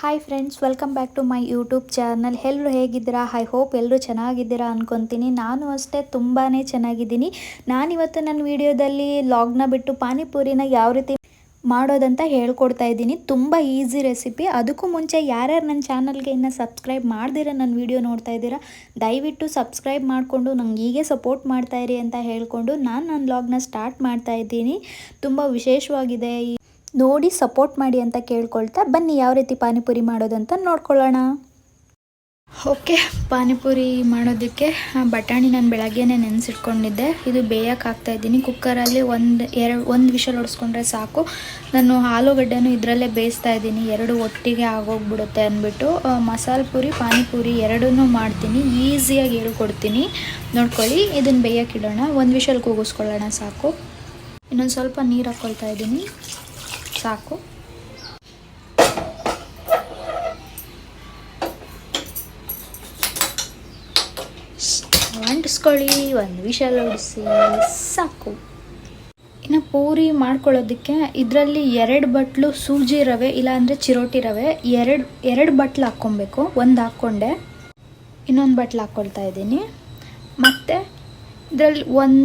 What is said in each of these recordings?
Hi friends welcome back to my YouTube channel ಎಲ್ಲರೂ ಹೇಗಿದ್ದೀರಾ? I hope ಎಲ್ಲರೂ ಚೆನ್ನಾಗಿದ್ದೀರಾ ಅನ್ಕೊತೀನಿ. ನಾನು ಅಷ್ಟೇ ತುಂಬಾ ಚೆನ್ನಾಗಿದ್ದೀನಿ. ನಾನಿವತ್ತು ನನ್ನ ವಿಡಿಯೋದಲ್ಲಿ ಲಾಗ್ನ ಬಿಟ್ಟು ಪಾನಿಪುರಿನ ಯಾವ ರೀತಿ ಮಾಡೋದಂತ ಹೇಳ್ಕೊಡ್ತಾ ಇದ್ದೀನಿ. ತುಂಬ ಈಸಿ ರೆಸಿಪಿ ಅದಕ್ಕೂ ಮುಂಚೆ ಯಾರ್ಯಾರು ನನ್ನ ಚಾನಲ್ಗೆ ಇನ್ನು ಸಬ್ಸ್ಕ್ರೈಬ್ ಮಾಡ್ದಿರ ನನ್ನ ವಿಡಿಯೋ ನೋಡ್ತಾ ಇದ್ದೀರಾ, ದಯವಿಟ್ಟು ಸಬ್ಸ್ಕ್ರೈಬ್ ಮಾಡಿಕೊಂಡು ನಂಗೆ ಹೀಗೆ ಸಪೋರ್ಟ್ ಮಾಡ್ತಾ ಇರಿ ಅಂತ ಹೇಳಿಕೊಂಡು ನಾನು ನನ್ನ ಲಾಗ್ನ ಸ್ಟಾರ್ಟ್ ಮಾಡ್ತಾ ಇದ್ದೀನಿ. ತುಂಬ ವಿಶೇಷವಾಗಿದೆ ನೋಡಿ ಸಪೋರ್ಟ್ ಮಾಡಿ ಅಂತ ಕೇಳ್ಕೊಳ್ತಾ ಬನ್ನಿ ಯಾವ ರೀತಿ ಪಾನಿಪುರಿ ಮಾಡೋದಂತ ನೋಡ್ಕೊಳ್ಳೋಣ. ಓಕೆ, ಪಾನಿಪುರಿ ಮಾಡೋದಕ್ಕೆ ಬಟಾಣಿ ನಾನು ಬೆಳಗ್ಗೆನೇ ನೆನೆಸಿಟ್ಕೊಂಡಿದ್ದೆ. ಇದು ಬೇಯಕ್ಕೆ ಹಾಕ್ತಾ ಇದ್ದೀನಿ. ಕುಕ್ಕರಲ್ಲಿ ಒಂದು ಎರಡು, ಒಂದು ವಿಷಲ್ ಹೊಡಿಸ್ಕೊಂಡ್ರೆ ಸಾಕು. ನಾನು ಆಲೂಗಡ್ಡೆನೂ ಇದರಲ್ಲೇ ಬೇಯಿಸ್ತಾ ಇದ್ದೀನಿ. ಎರಡು ಒಟ್ಟಿಗೆ ಆಗೋಗ್ಬಿಡುತ್ತೆ ಅಂದ್ಬಿಟ್ಟು. ಮಸಾಲ ಪುರಿ, ಪಾನಿಪುರಿ ಎರಡನ್ನೂ ಮಾಡ್ತೀನಿ. ಈಸಿಯಾಗಿ ಹೇಳ್ಕೊಡ್ತೀನಿ. ನೋಡ್ಕೊಳ್ಳಿ ಇದನ್ನು ಬೇಯಕ್ಕಿಡೋಣ ಒಂದು ವಿಷಲ್ ಕೂಗಿಸ್ಕೊಳ್ಳೋಣ ಸಾಕು. ಇನ್ನೊಂದು ಸ್ವಲ್ಪ ನೀರು ಹಾಕ್ಕೊಳ್ತಾ ಇದ್ದೀನಿ. ಸಾಕು. ಅಂಟಿಸ್ಕೊಳ್ಳಿ ಒಂದು ವಿಷಲ್ ಹೊಡಿಸಿ ಸಾಕು. ಇನ್ನು ಪೂರಿ ಮಾಡ್ಕೊಳ್ಳೋದಕ್ಕೆ ಇದರಲ್ಲಿ ಎರಡು ಬಟ್ಲು ಸೂಜಿ ರವೆ, ಇಲ್ಲಾಂದರೆ ಚಿರೋಟಿ ರವೆ, ಎರಡು ಎರಡು ಬಟ್ಲು ಹಾಕ್ಕೊಬೇಕು. ಒಂದು ಹಾಕ್ಕೊಂಡೆ. ಇನ್ನೊಂದು ಬಟ್ಲು ಹಾಕ್ಕೊಳ್ತಾ ಇದ್ದೀನಿ. ಮತ್ತು ಇದರಲ್ಲಿ ಒಂದು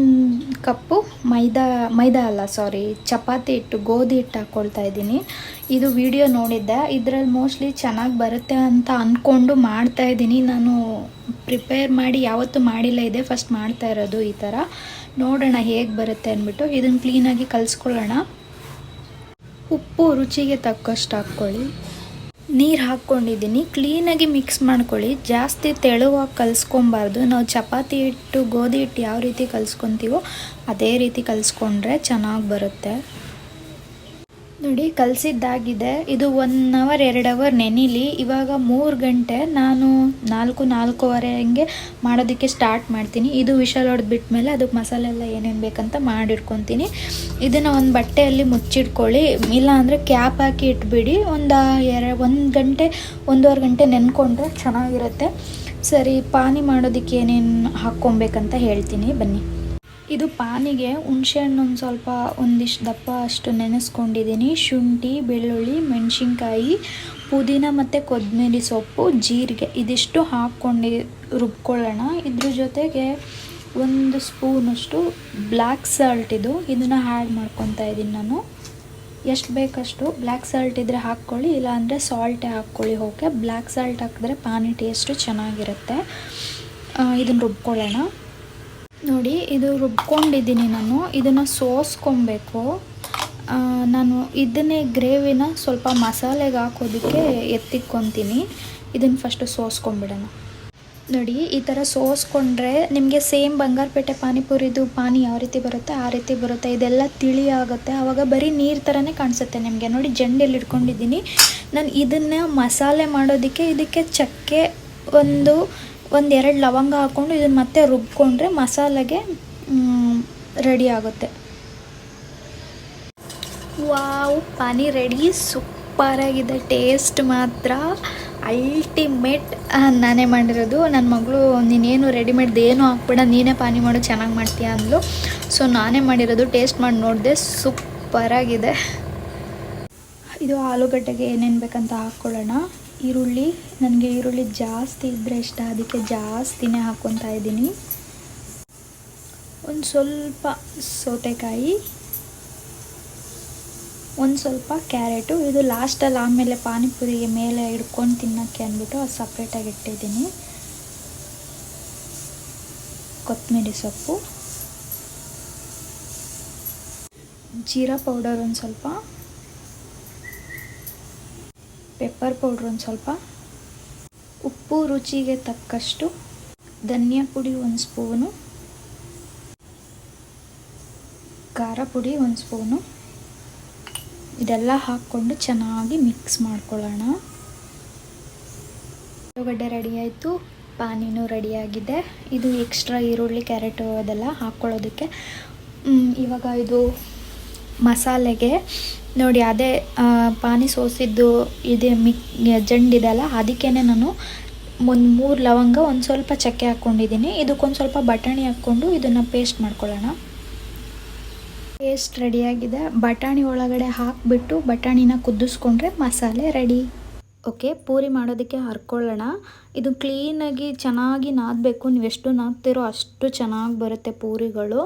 ಕಪ್ಪು ಮೈದಾ ಮೈದಾ ಅಲ್ಲ ಸಾರಿ ಚಪಾತಿ ಹಿಟ್ಟು, ಗೋಧಿ ಹಿಟ್ಟು ಹಾಕ್ಕೊಳ್ತಾ ಇದ್ದೀನಿ. ಇದು ವಿಡಿಯೋ ನೋಡಿದ್ದೆ. ಇದರಲ್ಲಿ ಮೋಸ್ಟ್ಲಿ ಚೆನ್ನಾಗಿ ಬರುತ್ತೆ ಅಂತ ಅಂದ್ಕೊಂಡು ಮಾಡ್ತಾ ಇದ್ದೀನಿ. ನಾನು ಪ್ರಿಪೇರ್ ಮಾಡಿ ಯಾವತ್ತೂ ಮಾಡಿಲ್ಲ. ಇದೆ ಫಸ್ಟ್ ಮಾಡ್ತಾ ಇರೋದು ಈ ಥರ ನೋಡೋಣ ಹೇಗೆ ಬರುತ್ತೆ ಅಂದ್ಬಿಟ್ಟು ಇದನ್ನು ಕ್ಲೀನಾಗಿ ಕಲಿಸ್ಕೊಳ್ಳೋಣ. ಉಪ್ಪು ರುಚಿಗೆ ತಕ್ಕಷ್ಟು ಹಾಕ್ಕೊಳ್ಳಿ. ನೀರು ಹಾಕ್ಕೊಂಡಿದ್ದೀನಿ ಕ್ಲೀನಾಗಿ ಮಿಕ್ಸ್ ಮಾಡ್ಕೊಳ್ಳಿ. ಜಾಸ್ತಿ ತೆಳುವಾಗಿ ಕಲಿಸ್ಕೊಬಾರ್ದು. ನಾವು ಚಪಾತಿ ಹಿಟ್ಟು, ಗೋಧಿ ಹಿಟ್ಟು ಯಾವ ರೀತಿ ಕಲಿಸ್ಕೊತೀವೋ ಅದೇ ರೀತಿ ಕಲಿಸ್ಕೊಂಡ್ರೆ ಚೆನ್ನಾಗಿ ಬರುತ್ತೆ. ನೋಡಿ, ಕಲಸಿದ್ದಾಗಿದೆ. ಇದು ಒನ್ ಅವರ್ ಎರಡು ಅವರ್ ನೆನಿಲಿ. ಇವಾಗ ಮೂರು ಗಂಟೆ, ನಾನು ನಾಲ್ಕು, ನಾಲ್ಕೂವರೆ ಹಂಗೆ ಮಾಡೋದಕ್ಕೆ ಸ್ಟಾರ್ಟ್ ಮಾಡ್ತೀನಿ. ಇದು ವಿಷಲ್ ಮೇಲೆ ಅದಕ್ಕೆ ಮಸಾಲೆ ಎಲ್ಲ ಏನೇನು ಬೇಕಂತ ಮಾಡಿಟ್ಕೊತೀನಿ. ಇದನ್ನು ಒಂದು ಬಟ್ಟೆಯಲ್ಲಿ ಮುಚ್ಚಿಟ್ಕೊಳ್ಳಿ. ಇಲ್ಲ ಅಂದರೆ ಕ್ಯಾಪ್ ಹಾಕಿ ಇಟ್ಬಿಡಿ. ಒಂದು, ಎರ, ಒಂದು ಗಂಟೆ, ಒಂದೂವರೆ ಗಂಟೆ ನೆನ್ಕೊಂಡ್ರೆ ಚೆನ್ನಾಗಿರುತ್ತೆ. ಸರಿ, ಪಾನಿ ಮಾಡೋದಕ್ಕೆ ಏನೇನು ಹಾಕ್ಕೊಬೇಕಂತ ಹೇಳ್ತೀನಿ. ಬನ್ನಿ. ಇದು ಪಾನಿಗೆ ಹುಣಸೆಹಣ್ಣು ಒಂದು ಸ್ವಲ್ಪ ಒಂದಿಷ್ಟು ದಪ್ಪ ಅಷ್ಟು ನೆನೆಸ್ಕೊಂಡಿದ್ದೀನಿ ಶುಂಠಿ, ಬೆಳ್ಳುಳ್ಳಿ, ಮೆಣಸಿನ್ಕಾಯಿ, ಪುದೀನ ಮತ್ತು ಕೊತ್ತಂಬರಿ ಸೊಪ್ಪು, ಜೀರಿಗೆ ಇದಿಷ್ಟು ಹಾಕ್ಕೊಂಡು ರುಬ್ಕೊಳ್ಳೋಣ. ಇದ್ರ ಜೊತೆಗೆ ಒಂದು ಸ್ಪೂನಷ್ಟು ಬ್ಲ್ಯಾಕ್ ಸಾಲ್ಟ್ ಇದು. ಇದನ್ನು ಆ್ಯಡ್ ಮಾಡ್ಕೊತಾ ಇದ್ದೀನಿ ನಾನು. ಎಷ್ಟು ಬೇಕಷ್ಟು ಬ್ಲ್ಯಾಕ್ ಸಾಲ್ಟ್ ಇದ್ದರೆ ಹಾಕ್ಕೊಳ್ಳಿ, ಇಲ್ಲಾಂದರೆ ಸಾಲ್ಟೇ ಹಾಕ್ಕೊಳ್ಳಿ. ಓಕೆ? ಬ್ಲ್ಯಾಕ್ ಸಾಲ್ಟ್ ಹಾಕಿದ್ರೆ ಪಾನಿ ಟೇಸ್ಟು ಚೆನ್ನಾಗಿರುತ್ತೆ. ಇದನ್ನು ರುಬ್ಕೊಳ್ಳೋಣ. ನೋಡಿ, ಇದು ರುಬ್ಕೊಂಡಿದ್ದೀನಿ ನಾನು. ಇದನ್ನು ಸೋಸ್ಕೊಬೇಕು. ನಾನು ಇದನ್ನೇ ಗ್ರೇವಿನ ಸ್ವಲ್ಪ ಮಸಾಲೆಗೆ ಹಾಕೋದಕ್ಕೆ ಎತ್ತಿಕ್ಕೊತೀನಿ ಇದನ್ನು ಫಸ್ಟು ಸೋಸ್ಕೊಂಬಿಡೋಣ ನೋಡಿ, ಈ ಥರ ಸೋಸ್ಕೊಂಡ್ರೆ ನಿಮಗೆ ಸೇಮ್ ಬಂಗಾರಪೇಟೆ ಪಾನಿಪುರಿದು ಪಾನಿ ಯಾವ ರೀತಿ ಬರುತ್ತೆ, ಆ ರೀತಿ ಬರುತ್ತೆ. ಇದೆಲ್ಲ ತಿಳಿ ಆಗುತ್ತೆ. ಆವಾಗ ಬರೀ ನೀರು ಥರನೇ ಕಾಣಿಸುತ್ತೆ ನಿಮಗೆ. ನೋಡಿ ಜಂಡೆಯಲ್ಲಿ ಇಟ್ಕೊಂಡಿದ್ದೀನಿ. ನಾನು ಇದನ್ನು ಮಸಾಲೆ ಮಾಡೋದಕ್ಕೆ ಇದಕ್ಕೆ ಚಕ್ಕೆ ಒಂದು ಒಂದು ಎರಡು ಲವಂಗ ಹಾಕ್ಕೊಂಡು ಇದನ್ನು ಮತ್ತೆ ರುಬ್ಕೊಂಡ್ರೆ ಮಸಾಲೆಗೆ ರೆಡಿ ಆಗುತ್ತೆ. ವಾವ್ ಪಾನಿ ರೆಡಿ ಸೂಪರಾಗಿದೆ ಟೇಸ್ಟ್ ಮಾತ್ರ ಅಲ್ಟಿಮೇಟ್ ನಾನೇ ಮಾಡಿರೋದು. ನನ್ನ ಮಗಳು, ನೀನೇನು ರೆಡಿಮೇಡ್ ಏನು ಹಾಕ್ಬೇಡ. ನೀನೇ ಪಾನಿ ಮಾಡು, ಚೆನ್ನಾಗಿ ಮಾಡ್ತೀಯ ಅಂದ್ಲು. ಸೊ ನಾನೇ ಮಾಡಿರೋದು. ಟೇಸ್ಟ್ ಮಾಡಿ ನೋಡಿದೆ ಸೂಪರಾಗಿದೆ ಇದು ಆಲೂಗಡ್ಡೆಗೆ ಏನೇನು ಬೇಕಂತ ಹಾಕ್ಕೊಳ್ಳೋಣ. ಈರುಳ್ಳಿ, ನನಗೆ ಈರುಳ್ಳಿ ಜಾಸ್ತಿ ಇದ್ದರೆ ಇಷ್ಟ, ಅದಕ್ಕೆ ಜಾಸ್ತಿನೇ ಹಾಕ್ಕೊತಾ ಇದ್ದೀನಿ. ಒಂದು ಸ್ವಲ್ಪ ಸೌತೆಕಾಯಿ, ಒಂದು ಸ್ವಲ್ಪ ಕ್ಯಾರೆಟು. ಇದು ಲಾಸ್ಟಲ್ಲಿ ಆಮೇಲೆ ಪಾನಿಪುರಿಗೆ ಮೇಲೆ ಹಿಡ್ಕೊಂಡು ತಿನ್ನೋಕ್ಕೆ ಅಂದ್ಬಿಟ್ಟು ಅದು ಸಪ್ರೇಟಾಗಿ ಇಟ್ಟಿದ್ದೀನಿ. ಕೊತ್ತಂಬರಿ ಸೊಪ್ಪು. ಜೀರಾ ಪೌಡರ್ ಒಂದು ಸ್ವಲ್ಪ. ಪೆಪ್ಪರ್ ಪೌಡ್ರ್ ಒಂದು ಸ್ವಲ್ಪ. ಉಪ್ಪು ರುಚಿಗೆ ತಕ್ಕಷ್ಟು ಧನಿಯಾ ಪುಡಿ ಒಂದು ಸ್ಪೂನು. ಖಾರ ಪುಡಿ ಒಂದು ಸ್ಪೂನು. ಇದೆಲ್ಲ ಹಾಕ್ಕೊಂಡು ಚೆನ್ನಾಗಿ ಮಿಕ್ಸ್ ಮಾಡ್ಕೊಳ್ಳೋಣ. ಆಲೂಗಡ್ಡೆ ರೆಡಿ ಆಯಿತು. ಪಾನಿನೂ ರೆಡಿಯಾಗಿದೆ ಇದು ಎಕ್ಸ್ಟ್ರಾ ಈರುಳ್ಳಿ ಕ್ಯಾರೆಟು ಅದೆಲ್ಲ ಹಾಕ್ಕೊಳ್ಳೋದಕ್ಕೆ. ಇವಾಗ ಇದು ಮಸಾಲೆಗೆ ನೋಡಿ ಅದೇ ಪಾನಿ ಸೋಸಿದ್ದು ಇದೆ, ಮಿಕ್ ಜಂಡಿದೆಲ್ಲ ಅದಕ್ಕೇ ನಾನು ಒಂದು ಮೂರು ಲವಂಗ, ಒಂದು ಸ್ವಲ್ಪ ಚಕ್ಕೆ ಹಾಕ್ಕೊಂಡಿದ್ದೀನಿ. ಇದಕ್ಕೊಂದು ಸ್ವಲ್ಪ ಬಟಾಣಿ ಹಾಕ್ಕೊಂಡು ಇದನ್ನು ಪೇಸ್ಟ್ ಮಾಡ್ಕೊಳ್ಳೋಣ. ಪೇಸ್ಟ್ ರೆಡಿಯಾಗಿದೆ ಬಟಾಣಿ ಒಳಗಡೆ ಹಾಕಿಬಿಟ್ಟು ಬಟಾಣಿನ ಕುದಿಸ್ಕೊಂಡ್ರೆ ಮಸಾಲೆ ರೆಡಿ ಓಕೆ ಪೂರಿ ಮಾಡೋದಕ್ಕೆ ಹರ್ಕೊಳ್ಳೋಣ. ಇದು ಕ್ಲೀನಾಗಿ ಚೆನ್ನಾಗಿ ನಾದಬೇಕು. ನೀವು ಎಷ್ಟು ನಾದ್ತಿರೋ ಅಷ್ಟು ಚೆನ್ನಾಗಿ ಬರುತ್ತೆ ಪೂರಿಗಳು.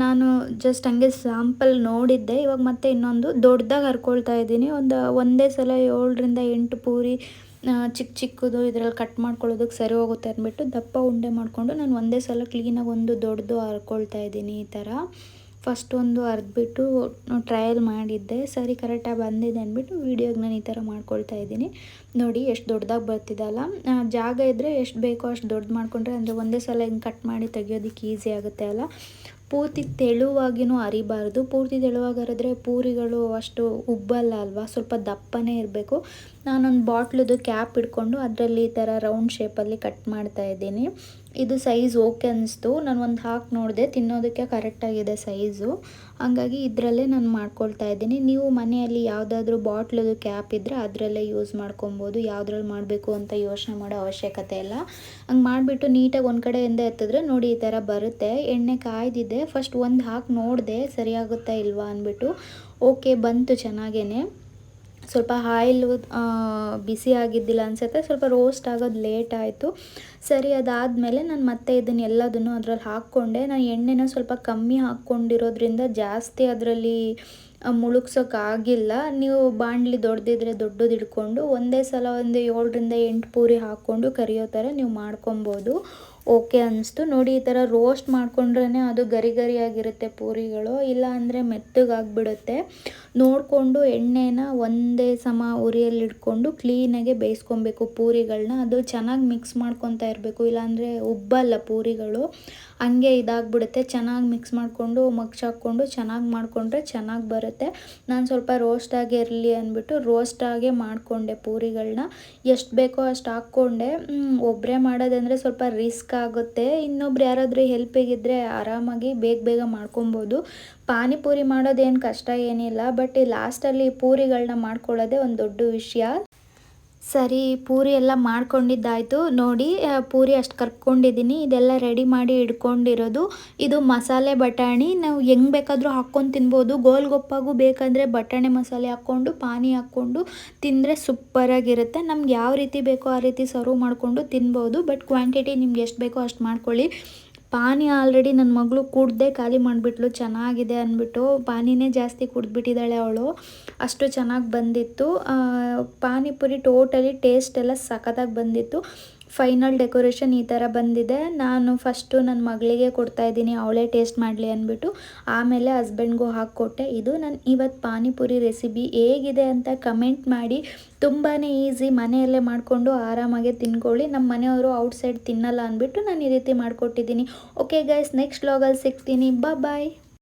ನಾನು ಜಸ್ಟ್ ಹಂಗೆ ಸ್ಯಾಂಪಲ್ ನೋಡಿದ್ದೆ. ಇವಾಗ ಮತ್ತೆ ಇನ್ನೊಂದು ದೊಡ್ಡದಾಗಿ ಹರ್ಕೊಳ್ತಾ ಇದ್ದೀನಿ. ಒಂದು ಒಂದೇ ಸಲ ಏಳರಿಂದ ಎಂಟು ಪೂರಿ ಚಿಕ್ಕ ಚಿಕ್ಕದು ಇದರಲ್ಲಿ ಕಟ್ ಮಾಡ್ಕೊಳ್ಳೋದಕ್ಕೆ ಸರಿ ಹೋಗುತ್ತೆ ಅಂದ್ಬಿಟ್ಟು ದಪ್ಪ ಉಂಡೆ ಮಾಡಿಕೊಂಡು ನಾನು ಒಂದೇ ಸಲ ಕ್ಲೀನಾಗಿ ಒಂದು ದೊಡ್ಡದು ಹರ್ಕೊಳ್ತಾ ಇದ್ದೀನಿ ಈ ಥರ. ಫಸ್ಟ್ ಒಂದು ಅರ್ದ್ಬಿಟ್ಟು ಟ್ರಯಲ್ ಮಾಡಿದ್ದೆ. ಸರಿ ಕರೆಕ್ಟಾಗಿ ಬಂದಿದೆ ಅಂದ್ಬಿಟ್ಟು ವೀಡಿಯೋಗೆ ನಾನು ಈ ಥರ ಮಾಡ್ಕೊಳ್ತಾ ಇದ್ದೀನಿ. ನೋಡಿ ಎಷ್ಟು ದೊಡ್ಡದಾಗಿ ಬರ್ತಿದಲ್ಲ. ಆ, ಜಾಗ ಇದ್ದರೆ ಎಷ್ಟು ಬೇಕೋ ಅಷ್ಟು ದೊಡ್ಡದು ಮಾಡಿಕೊಂಡ್ರೆ ಅಂದರೆ ಒಂದೇ ಸಲ ಹಿಂಗೆ ಕಟ್ ಮಾಡಿ ತೆಗಿಯೋದಕ್ಕೆ ಈಸಿ ಆಗುತ್ತೆ ಅಲ್ಲ. ಪೂರ್ತಿ ತೆಳುವಾಗಿನೂ ಅರಿಬಾರ್ದು. ಪೂರ್ತಿ ತೆಳುವಾಗಿ ಅರಿದ್ರೆ ಪೂರಿಗಳು ಅಷ್ಟು ಉಬ್ಬಲ್ಲ ಅಲ್ವಾ? ಸ್ವಲ್ಪ ದಪ್ಪನೇ ಇರಬೇಕು. ನಾನೊಂದು ಬಾಟ್ಲದು ಕ್ಯಾಪ್ ಇಟ್ಕೊಂಡು ಅದರಲ್ಲಿ ಈ ಥರ ರೌಂಡ್ ಶೇಪಲ್ಲಿ ಕಟ್ ಮಾಡ್ತಾ ಇದ್ದೀನಿ. ಇದು ಸೈಜ್ ಓಕೆ ಅನಿಸ್ತು. ನಾನು ಒಂದು ಹಾಕಿ ನೋಡಿದೆ, ತಿನ್ನೋದಕ್ಕೆ ಕರೆಕ್ಟಾಗಿದೆ ಸೈಜು ಹಾಗಾಗಿ ಇದರಲ್ಲೇ ನಾನು ಮಾಡ್ಕೊಳ್ತಾ ಇದ್ದೀನಿ. ನೀವು ಮನೆಯಲ್ಲಿ ಯಾವುದಾದ್ರೂ ಬಾಟ್ಲದು ಕ್ಯಾಪ್ ಇದ್ದರೆ ಅದರಲ್ಲೇ ಯೂಸ್ ಮಾಡ್ಕೊಬೋದು. ಯಾವುದ್ರಲ್ಲಿ ಮಾಡಬೇಕು ಅಂತ ಯೋಚನೆ ಮಾಡೋ ಅವಶ್ಯಕತೆ ಇಲ್ಲ. ಹಂಗೆ ಮಾಡಿಬಿಟ್ಟು ನೀಟಾಗಿ ಒಂದು ಕಡೆಯಿಂದ ಎತ್ತಿದ್ರೆ ನೋಡಿ ಈ ಥರ ಬರುತ್ತೆ. ಎಣ್ಣೆ ಕಾಯ್ದಿದೆ. ಫಸ್ಟ್ ಒಂದು ಹಾಕಿ ನೋಡಿದೆ, ಸರಿಯಾಗುತ್ತಾ ಇಲ್ವಾ ಅಂದ್ಬಿಟ್ಟು ಓಕೆ ಬಂತು ಚೆನ್ನಾಗೇ ಸ್ವಲ್ಪ ಆಯಿಲ್ ಬಿಸಿ ಆಗಿದ್ದಿಲ್ಲ ಅನಿಸುತ್ತೆ. ಸ್ವಲ್ಪ ರೋಸ್ಟ್ ಆಗೋದು ಲೇಟ್ ಆಯಿತು. ಸರಿ, ಅದಾದಮೇಲೆ ನಾನು ಮತ್ತೆ ಇದನ್ನು ಎಲ್ಲದನ್ನು ಅದರಲ್ಲಿ ಹಾಕ್ಕೊಂಡೆ. ನಾನು ಎಣ್ಣೆನ ಸ್ವಲ್ಪ ಕಮ್ಮಿ ಹಾಕ್ಕೊಂಡಿರೋದ್ರಿಂದ ಜಾಸ್ತಿ ಅದರಲ್ಲಿ ಮುಳುಗ್ಸೋಕ್ಕಾಗಿಲ್ಲ ನೀವು ಬಾಣಲಿ ದೊಡ್ಡದಿದ್ರೆ ದೊಡ್ಡದು ಇಟ್ಕೊಂಡು ಒಂದೇ ಸಲ ಒಂದು ಏಳರಿಂದ ಎಂಟು ಪೂರಿ ಹಾಕ್ಕೊಂಡು ಕರಿಯೋ ಥರ ನೀವು ಮಾಡ್ಕೊಬೋದು. ಓಕೆ ಅನ್ನಿಸ್ತು. ನೋಡಿ, ಈ ಥರ ರೋಸ್ಟ್ ಮಾಡಿಕೊಂಡ್ರೇ ಅದು ಗರಿ ಗರಿಯಾಗಿರುತ್ತೆ ಪೂರಿಗಳು. ಇಲ್ಲ ಅಂದರೆ ಮೆತ್ತಗಾಗ್ಬಿಡುತ್ತೆ. ನೋಡಿಕೊಂಡು ಎಣ್ಣೆನ ಒಂದೇ ಸಮ ಉರಿಯಲ್ಲಿ ಇಟ್ಕೊಂಡು ಕ್ಲೀನಾಗೆ ಬೇಯಿಸ್ಕೊಬೇಕು ಪೂರಿಗಳನ್ನ ಅದು ಚೆನ್ನಾಗಿ ಮಿಕ್ಸ್ ಮಾಡ್ಕೊತಾ ಇರಬೇಕು. ಇಲ್ಲಾಂದರೆ ಉಬ್ಬಲ್ಲ ಪೂರಿಗಳು. ಹಂಗೆ ಇದಾಗ್ಬಿಡುತ್ತೆ. ಚೆನ್ನಾಗಿ ಮಿಕ್ಸ್ ಮಾಡಿಕೊಂಡು ಹಾಕ್ಕೊಂಡು ಚೆನ್ನಾಗಿ ಮಾಡಿಕೊಂಡ್ರೆ ಚೆನ್ನಾಗಿ ಬರುತ್ತೆ. ನಾನು ಸ್ವಲ್ಪ ರೋಸ್ಟಾಗಿ ಇರಲಿ ಅಂದ್ಬಿಟ್ಟು ರೋಸ್ಟಾಗೆ ಮಾಡಿಕೊಂಡೆ ಪೂರಿಗಳನ್ನ ಎಷ್ಟು ಬೇಕೋ ಅಷ್ಟು ಹಾಕ್ಕೊಂಡೆ. ಒಬ್ಬರೇ ಮಾಡೋದಂದರೆ ಸ್ವಲ್ಪ ರಿಸ್ಕ್ ಆಗುತ್ತೆ. ಇನ್ನೊಬ್ರು ಯಾರಾದರೂ ಹೆಲ್ಪಿಗಿದ್ರೆ ಆರಾಮಾಗಿ ಬೇಗ ಬೇಗ ಮಾಡ್ಕೊಬೋದು. ಪಾನಿಪುರಿ ಮಾಡೋದೇನು ಕಷ್ಟ ಏನಿಲ್ಲ ಬಟ್ ಲಾಸ್ಟಲ್ಲಿ ಪೂರಿಗಳನ್ನ ಮಾಡ್ಕೊಳ್ಳೋದೇ ಒಂದು ದೊಡ್ಡ ವಿಷಯ. ಸರಿ, ಪೂರಿ ಎಲ್ಲ ಮಾಡ್ಕೊಂಡಿದ್ದಾಯಿತು. ನೋಡಿ ಪೂರಿ ಅಷ್ಟು ಕರ್ಕೊಂಡಿದ್ದೀನಿ. ಇದೆಲ್ಲ ರೆಡಿ ಮಾಡಿ ಇಟ್ಕೊಂಡಿರೋದು. ಇದು ಮಸಾಲೆ ಬಟಾಣಿ. ನಾವು ಹೆಂಗೆ ಬೇಕಾದರೂ ಹಾಕ್ಕೊಂಡು ತಿನ್ಬೋದು. ಗೋಲ್ಗೊಪ್ಪಾಗೂ ಬೇಕಂದರೆ ಬಟಾಣಿ ಮಸಾಲೆ ಹಾಕ್ಕೊಂಡು, ಪಾನಿ ಹಾಕ್ಕೊಂಡು ತಿಂದರೆ ಸೂಪರಾಗಿರುತ್ತೆ. ನಮ್ಗೆ ಯಾವ ರೀತಿ ಬೇಕೋ ಆ ರೀತಿ ಸರ್ವ್ ಮಾಡಿಕೊಂಡು ತಿನ್ಬೋದು. ಬಟ್ ಕ್ವಾಂಟಿಟಿ ನಿಮ್ಗೆ ಎಷ್ಟು ಬೇಕೋ ಅಷ್ಟು ಮಾಡ್ಕೊಳ್ಳಿ. ಪಾನಿ ಆಲ್ರೆಡಿ ನನ್ನ ಮಗಳು ಕುಡ್ದೆ ಖಾಲಿ ಮಾಡಿಬಿಟ್ಲು, ಚೆನ್ನಾಗಿದೆ ಅಂದ್ಬಿಟ್ಟು ಪಾನಿನೇ ಜಾಸ್ತಿ ಕುಡ್ದುಬಿಟ್ಟಿದ್ದಾಳೆ ಅವಳು. ಅಷ್ಟು ಚೆನ್ನಾಗಿ ಬಂದಿತ್ತು. ಪಾನಿಪುರಿ ಟೋಟಲಿ ಟೇಸ್ಟ್ ಎಲ್ಲ ಸಖತ್ತಾಗಿ ಬಂದಿತ್ತು. ಫೈನಲ್ ಡೆಕೋರೇಷನ್ ಈ ಥರ ಬಂದಿದೆ. ನಾನು ಫಸ್ಟು ನನ್ನ ಮಗಳಿಗೆ ಕೊಡ್ತಾ ಇದ್ದೀನಿ, ಅವಳೇ ಟೇಸ್ಟ್ ಮಾಡಲಿ ಅಂದ್ಬಿಟ್ಟು. ಆಮೇಲೆ ಹಸ್ಬೆಂಡ್ಗೂ ಹಾಕ್ಕೊಟ್ಟೆ. ಇದು ನಾನು ಇವತ್ತು ಪಾನಿಪುರಿ ರೆಸಿಪಿ ಹೇಗಿದೆ ಅಂತ ಕಮೆಂಟ್ ಮಾಡಿ. ತುಂಬಾ ಈಸಿ, ಮನೆಯಲ್ಲೇ ಮಾಡಿಕೊಂಡು ಆರಾಮಾಗಿ ತಿನ್ಕೊಳ್ಳಿ ನಮ್ಮ ಮನೆಯವರು ಔಟ್ಸೈಡ್ ತಿನ್ನಲ್ಲ ಅಂದ್ಬಿಟ್ಟು ನಾನು ಈ ರೀತಿ ಮಾಡಿಕೊಟ್ಟಿದ್ದೀನಿ. ಓಕೆ ಗೈಸ್, ನೆಕ್ಸ್ಟ್ ಲಾಗಲ್ಲಿ ಸಿಗ್ತೀನಿ. ಬಾಯ್